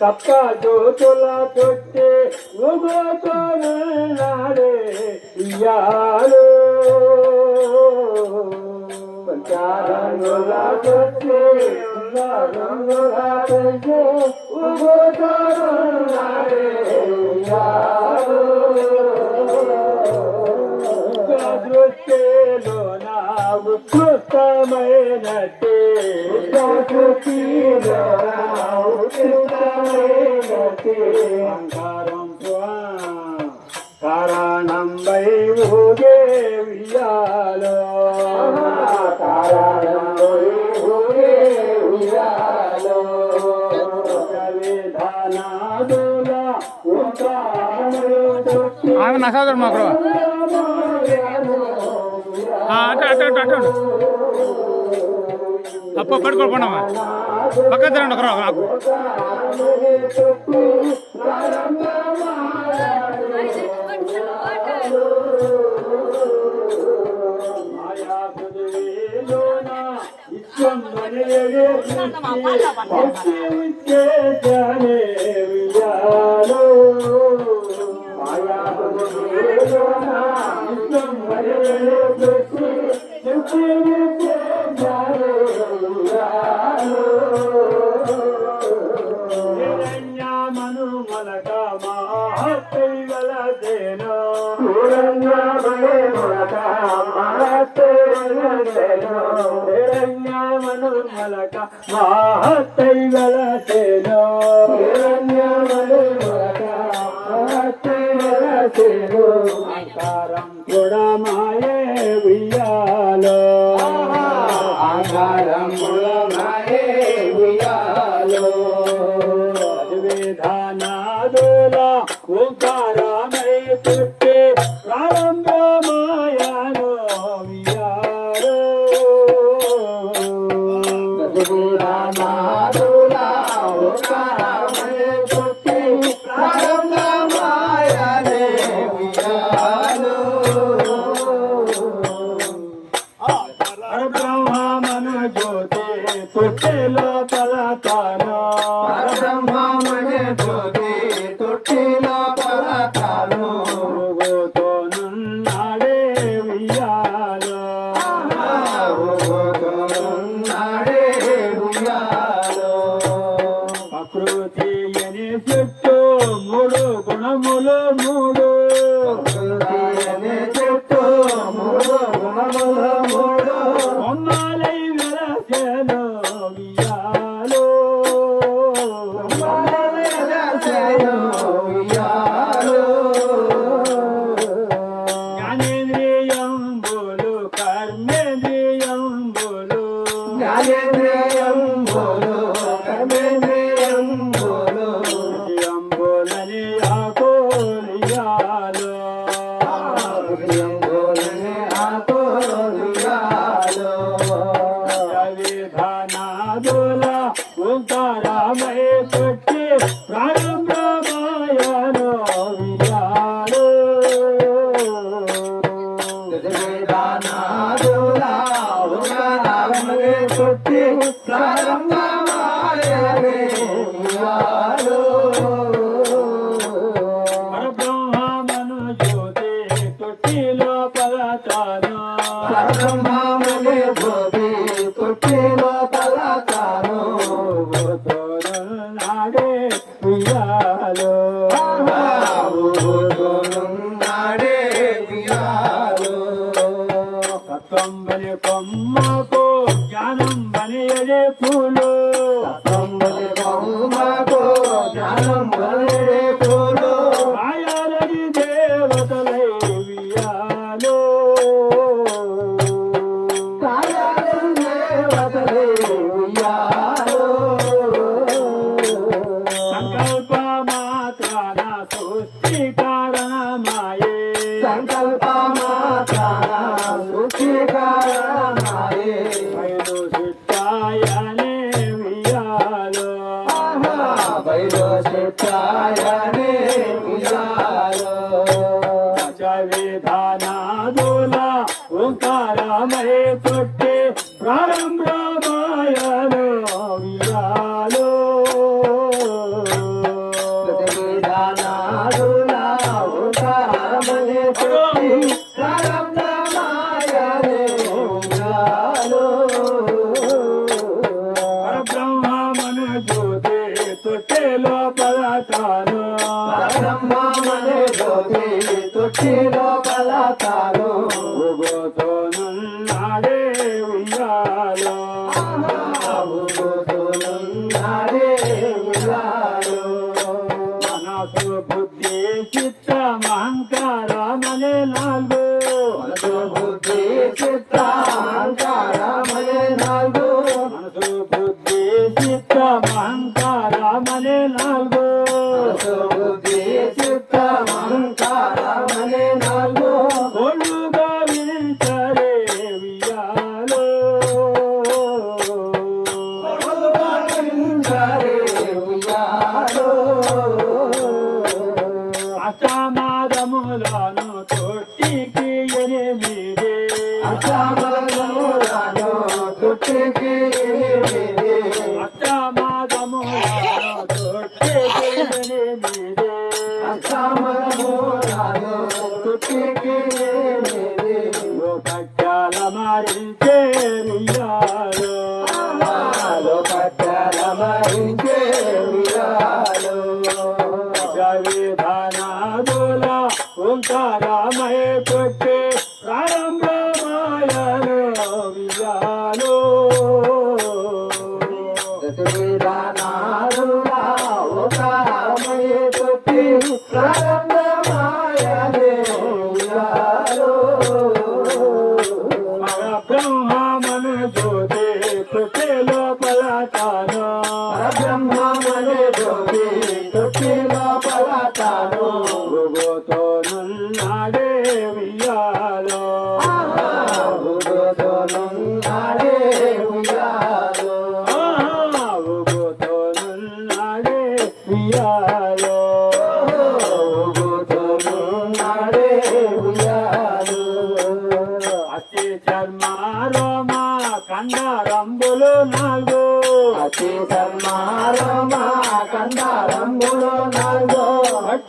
తప్ప జ్యోతుల తొట్టి ఊగుతున్నాడే ఇయ్యాలు. రంగుల తొట్టి రంగుల తొట్టి ఊగుతున్నాడే ఇయ్యాలు దృష్టిలో నా ఉత్కృష్టమైనట్టే. దృష్టిలో నా ఉత్కృష్టమైనట్టే అహంకారం కారణం వై వియాలో కారణం వియాలో ఆమె నసాదరు మాకు. అటు అటు అటు అటు అప్ప పడుకోకుండా పక్క తిరండి ఒకరు నాకు మాయా మనక మహాశైవలదేనో మను మలక మహాశైవలదేనో ఆకారం కూడా మాయే వియాలో ఆకారం పుట్టిలో తలతాను Fly. మాత్రాన సృష్టి కారణమాయే వియాలో ఆహా, వైరోచితాయనే ఉయ్యాలో. దశ విధానాదుల ఓంకారమై పుట్టి ప్రారంభమాయను ఊగుతోనున్నాడే ఉయ్యాలో ఊగుతున్నాడే ఉయ్యాలో. మనసు బుద్ధి చిత్తం అహంకారమనే నాలుగు. మనసు బుద్ధి చిత్తాంకారమనే నాలుగు. మనసు బుద్ధి చిత్తం అహంకారమనే నాలుగు. మనసు బుద్ధి Bye.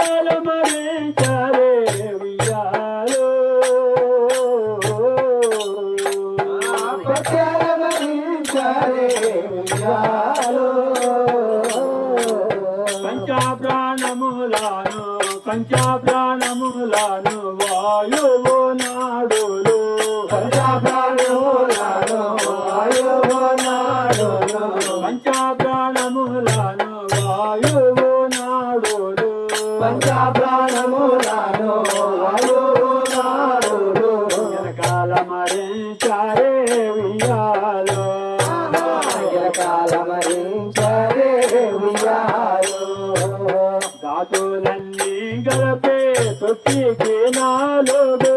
పట్టాలు మరించారే వియాలో ప్రత్యేకమరించరే ఉయ్యాలో. పంచాప్రాణములను పంచాప్రాణములను వాయువు నాడులు పంచప్రాణములను వాయువు నాడును. పంచాప్రాణములను వాయువు నాడులు పంచప్రాణములను వాయువు నాడును. వెనకాల మరించారే వియాలో కాలమరించరే ఉయ్యాలో. ధాతులన్నీ గలపే తొట్టికి నాలుగు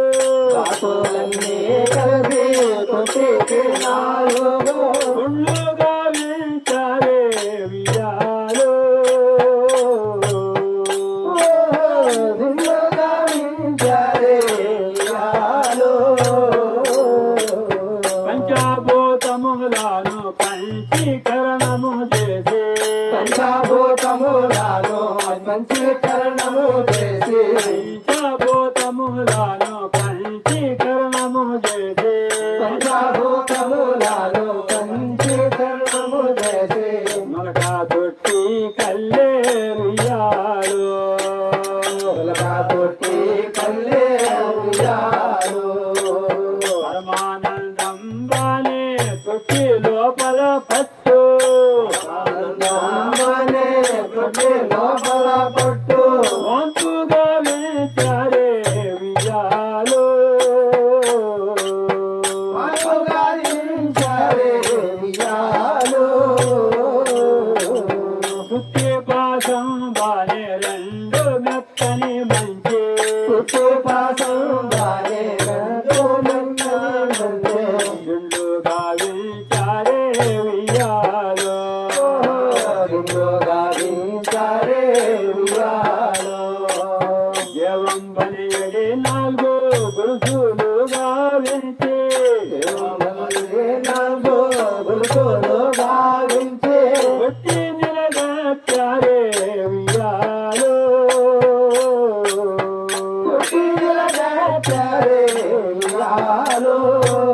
కాకులన్నీ కలిసి తొట్టికి నాలుగు. పంచభూతములను పంచీకరణము చేసి. పంచభూతములను పంచీకరణము చేసి. మొలక తొట్టి కల్లేరుయాలు ఉలకా తొట్టి కల్లే ఉయ్యాలో. పరమానందం బానే తొట్టి లోపల పట్టు. ఆనందమనే తొట్టి లోపల పట్టు. ఉయ్యాలో.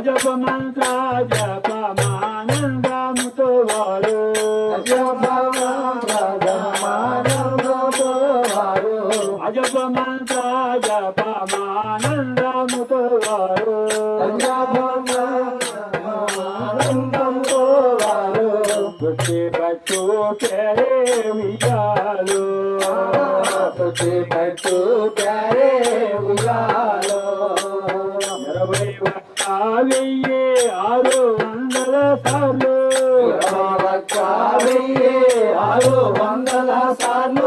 అజపమంత్ర జపమానందముతో వారు అజపమంత్ర జపమానందముతో వారు అజపమంత్ర జపమానందముతో వారు అజపమానందముతో వారు ప్రతి బచ్చు ప్యారే విజాలు ప్రతి బచ్చు ప్యారే విజాలు ఒక్క ఆరు వందల సార్లు. వెయ్యి ఆరు వందల సార్లు.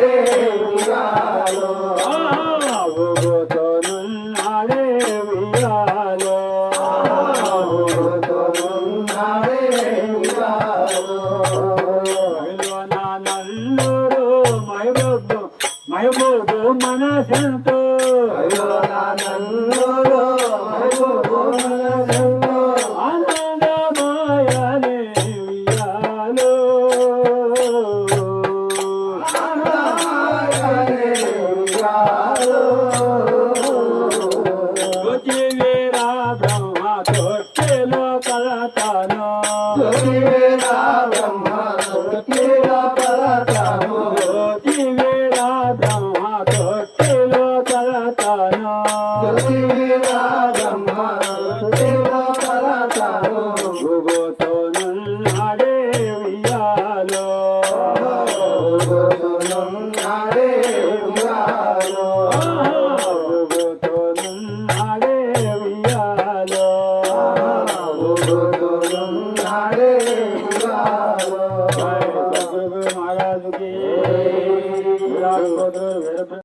রে